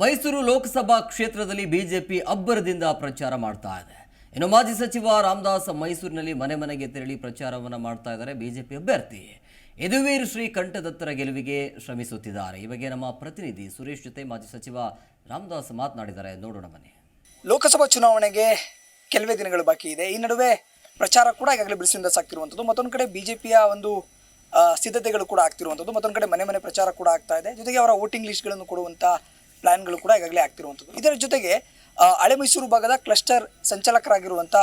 ಮೈಸೂರು ಲೋಕಸಭಾ ಕ್ಷೇತ್ರದಲ್ಲಿ ಬಿಜೆಪಿ ಅಬ್ಬರದಿಂದ ಪ್ರಚಾರ ಮಾಡ್ತಾ ಇದೆ. ಇನ್ನು ಮಾಜಿ ಸಚಿವ ರಾಮದಾಸ್ ಮೈಸೂರಿನಲ್ಲಿ ಮನೆ ಮನೆಗೆ ತೆರಳಿ ಪ್ರಚಾರವನ್ನು ಮಾಡ್ತಾ ಇದ್ದಾರೆ ಬಿಜೆಪಿ ಅಭ್ಯರ್ಥಿ. ಯದುವೀರ್ ಶ್ರೀ ಕಂಠದತ್ತರ ಗೆಲುವಿಗೆ ಶ್ರಮಿಸುತ್ತಿದ್ದಾರೆ. ಈ ಬಗ್ಗೆ ನಮ್ಮ ಪ್ರತಿನಿಧಿ ಸುರೇಶ್ ಜೊತೆ ಮಾಜಿ ಸಚಿವ ರಾಮದಾಸ್ ಮಾತನಾಡಿದ್ದಾರೆ. ನೋಡೋಣ ಬನ್ನಿ. ಲೋಕಸಭಾ ಚುನಾವಣೆಗೆ ಕೆಲವೇ ದಿನಗಳು ಬಾಕಿ ಇದೆ. ಈ ನಡುವೆ ಪ್ರಚಾರ ಕೂಡ ಈಗಾಗಲೇ ಬಿರುಸಿನಿಂದ ಸಾಕ್ತಿರುವಂಥದ್ದು ಮತ್ತೊಂದು ಕಡೆ ಬಿಜೆಪಿಯ ಒಂದು ಸಿದ್ಧತೆಗಳು ಕೂಡ ಆಗ್ತಿರುವಂಥದ್ದು. ಮತ್ತೊಂದು ಕಡೆ ಮನೆ ಮನೆ ಪ್ರಚಾರ ಕೂಡ ಆಗ್ತಾ ಇದೆ. ಜೊತೆಗೆ ಅವರ ವೋಟಿಂಗ್ ಲಿಸ್ಟ್ಗಳನ್ನು ಕೊಡುವಂಥ ಪ್ಲಾನ್ಗಳು ಕೂಡ ಈಗಾಗಲೇ ಆಗ್ತಿರುವಂಥದ್ದು. ಇದರ ಜೊತೆಗೆ ಹಳೆ ಮೈಸೂರು ಭಾಗದ ಕ್ಲಸ್ಟರ್ ಸಂಚಾಲಕರಾಗಿರುವಂಥ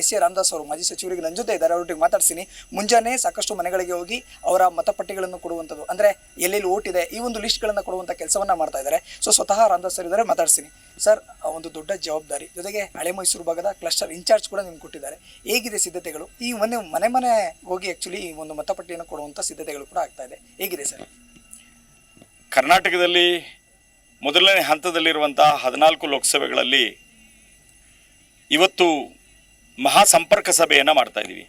ಎಸ್ ಎ ರಾಮದಾಸ್ ಅವರು ಮಾಜಿ ಸಚಿವರಿಗೆ ನನ್ನ ಜೊತೆ ಇದ್ದಾರೆ, ಅವರೊಟ್ಟಿಗೆ ಮಾತಾಡ್ತೀನಿ ಮುಂಜಾನೆ ಸಾಕಷ್ಟು ಮನೆಗಳಿಗೆ ಹೋಗಿ ಅವರ ಮತಪಟ್ಟಿಗಳನ್ನು ಕೊಡುವಂಥದ್ದು. ಅಂದರೆ ಎಲ್ಲೆಲ್ಲಿ ಓಟ್ ಇದೆ, ಈ ಒಂದು ಲಿಸ್ಟ್ಗಳನ್ನು ಕೊಡುವಂಥ ಕೆಲಸವನ್ನು ಮಾಡ್ತಾ ಇದ್ದಾರೆ. ಸೊ, ಸ್ವತಃ ರಾಮದಾಸ್ ಸರ್ ಇದ್ದಾರೆ ಮಾತಾಡ್ತೀನಿ ಸರ್ ಒಂದು ದೊಡ್ಡ ಜವಾಬ್ದಾರಿ. ಜೊತೆಗೆ ಹಳೆ ಮೈಸೂರು ಭಾಗದ ಕ್ಲಸ್ಟರ್ ಇನ್ಚಾರ್ಜ್ ಕೂಡ ನಿಮ್ಗೆ ಕೊಟ್ಟಿದ್ದಾರೆ. ಹೇಗಿದೆ ಸಿದ್ಧತೆಗಳು? ಈ ಮನೆ ಮನೆ ಮನೆ ಹೋಗಿ ಆ್ಯಕ್ಚುಲಿ ಈ ಒಂದು ಮತಪಟ್ಟಿಯನ್ನು ಕೊಡುವಂಥ ಸಿದ್ಧತೆಗಳು ಕೂಡ ಆಗ್ತಾ ಇದೆ. ಹೇಗಿದೆ ಸರ್? ಕರ್ನಾಟಕದಲ್ಲಿ ಮೊದಲನೇ ಹಂತದಲ್ಲಿರುವಂತಹ ಹದಿನಾಲ್ಕು ಲೋಕಸಭೆಗಳಲ್ಲಿ ಇವತ್ತು ಮಹಾ ಸಂಪರ್ಕ ಸಭೆಯನ್ನು ಮಾಡ್ತಾ ಇದ್ದೀವಿ.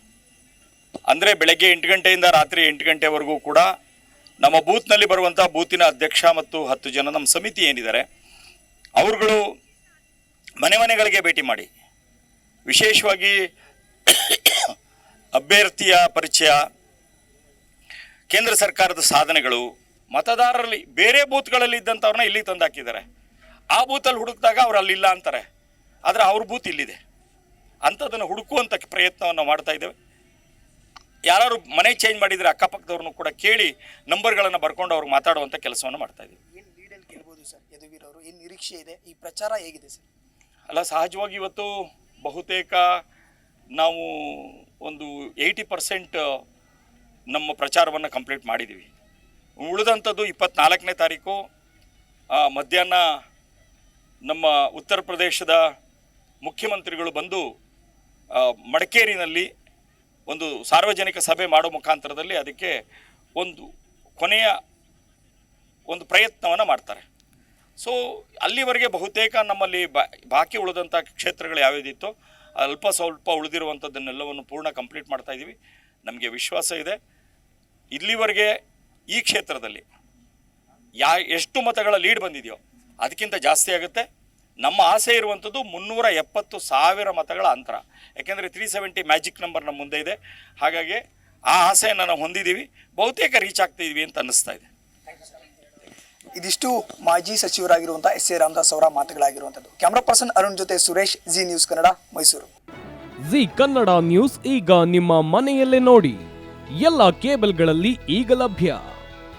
ಅಂದರೆ ಬೆಳಗ್ಗೆ ಎಂಟು ಗಂಟೆಯಿಂದ ರಾತ್ರಿ ಎಂಟು ಗಂಟೆವರೆಗೂ ಕೂಡ ನಮ್ಮ ಬೂತ್ನಲ್ಲಿ ಬರುವಂಥ ಬೂತಿನ ಅಧ್ಯಕ್ಷ ಮತ್ತು ಹತ್ತು ಜನ ನಮ್ಮ ಸಮಿತಿ ಏನಿದ್ದಾರೆ, ಅವರುಗಳು ಮನೆ ಮನೆಗಳಿಗೆ ಭೇಟಿ ಮಾಡಿ, ವಿಶೇಷವಾಗಿ ಅಭ್ಯರ್ಥಿಯ ಪರಿಚಯ, ಕೇಂದ್ರ ಸರ್ಕಾರದ ಸಾಧನೆಗಳು ಮತದಾರರಲ್ಲಿ ಬೇರೆ ಬೂತ್ಗಳಲ್ಲಿ ಇದ್ದಂಥವ್ರನ್ನ ಇಲ್ಲಿ ತಂದು ಹಾಕಿದ್ದಾರೆ. ಆ ಬೂತಲ್ಲಿ ಹುಡುಕಿದಾಗ ಅವ್ರು ಅಲ್ಲಿಲ್ಲ ಅಂತಾರೆ. ಆದರೆ ಅವ್ರ ಬೂತ್ ಇಲ್ಲಿದೆ. ಅಂಥದ್ದನ್ನು ಹುಡುಕುವಂಥ ಪ್ರಯತ್ನವನ್ನು ಮಾಡ್ತಾ ಇದ್ದೇವೆ. ಯಾರು ಮನೆ ಚೇಂಜ್ ಮಾಡಿದರೆ ಅಕ್ಕಪಕ್ಕದವ್ರನ್ನೂ ಕೂಡ ಕೇಳಿ ನಂಬರ್ಗಳನ್ನು ಬರ್ಕೊಂಡು ಅವ್ರಿಗೆ ಮಾತಾಡುವಂಥ ಕೆಲಸವನ್ನು ಮಾಡ್ತಾ ಇದ್ದೀವಿ. ಏನು ನಿರೀಕ್ಷೆ ಇದೆ? ಈ ಪ್ರಚಾರ ಹೇಗಿದೆ ಸರ್? ಅಲ್ಲ ಸಹಜವಾಗಿ ಇವತ್ತು ಬಹುತೇಕ ನಾವು ಒಂದು ಏಯ್ಟಿ ಪರ್ಸೆಂಟ್ ನಮ್ಮ ಪ್ರಚಾರವನ್ನು ಕಂಪ್ಲೀಟ್ ಮಾಡಿದ್ದೀವಿ. ಉಳಿದಂಥದ್ದು ಇಪ್ಪತ್ನಾಲ್ಕನೇ ತಾರೀಕು. ಮಧ್ಯಾಹ್ನ ನಮ್ಮ ಉತ್ತರ ಪ್ರದೇಶದ ಮುಖ್ಯಮಂತ್ರಿಗಳು ಬಂದು ಮಡಿಕೇರಿನಲ್ಲಿ ಒಂದು ಸಾರ್ವಜನಿಕ ಸಭೆ ಮಾಡೋ ಮುಖಾಂತರದಲ್ಲಿ ಅದಕ್ಕೆ ಒಂದು ಕೊನೆಯ ಒಂದು ಪ್ರಯತ್ನವನ್ನು ಮಾಡ್ತಾರೆ. ಸೊ ಅಲ್ಲಿವರೆಗೆ ಬಹುತೇಕ ನಮ್ಮಲ್ಲಿ ಬಾಕಿ ಉಳಿದಂಥ ಕ್ಷೇತ್ರಗಳು ಯಾವ್ಯಾವುದಿತ್ತೋ ಅಲ್ಪ ಸ್ವಲ್ಪ ಉಳಿದಿರುವಂಥದ್ದನ್ನೆಲ್ಲವನ್ನು ಪೂರ್ಣ ಕಂಪ್ಲೀಟ್ ಮಾಡ್ತಾ ಇದ್ದೀವಿ ನಮಗೆ ವಿಶ್ವಾಸ ಇದೆ. ಇಲ್ಲಿವರೆಗೆ ಈ ಕ್ಷೇತ್ರದಲ್ಲಿ ಯಾ ಎಷ್ಟು ಮತಗಳ ಲೀಡ್ ಬಂದಿದೆಯೋ ಅದಕ್ಕಿಂತ ಜಾಸ್ತಿ ಆಗುತ್ತೆ. ನಮ್ಮ ಆಸೆ ಇರುವಂಥದ್ದು ಮುನ್ನೂರ ಎಪ್ಪತ್ತು ಸಾವಿರ ಮತಗಳ ಅಂತರ. ಯಾಕೆಂದರೆ ತ್ರೀ ಸೆವೆಂಟಿ ಮ್ಯಾಜಿಕ್ ನಂಬರ್ ನಮ್ಮ ಮುಂದೆ ಇದೆ. ಹಾಗಾಗಿ ಆ ಆಸೆಯನ್ನು ನಾವು ಹೊಂದಿದ್ದೀವಿ. ಬಹುತೇಕ ರೀಚ್ ಆಗ್ತಿದ್ದೀವಿ ಅಂತ ಅನ್ನಿಸ್ತಾ ಇದೆ. ಇದಿಷ್ಟು ಮಾಜಿ ಸಚಿವರಾಗಿರುವಂಥ ಎಸ್ ಎ ರಾಮದಾಸ್ ಅವರ ಮಾತುಗಳಾಗಿರುವಂಥದ್ದು. ಕ್ಯಾಮ್ರಾ ಪರ್ಸನ್ ಅರುಣ್ ಜೊತೆ Suresh Zee news Kannada Mysuru. Zee Kannada news ಈಗ ನಿಮ್ಮ ಮನೆಯಲ್ಲೇ ನೋಡಿ. ಎಲ್ಲ ಕೇಬಲ್ಗಳಲ್ಲಿ ಈಗ ಲಭ್ಯ.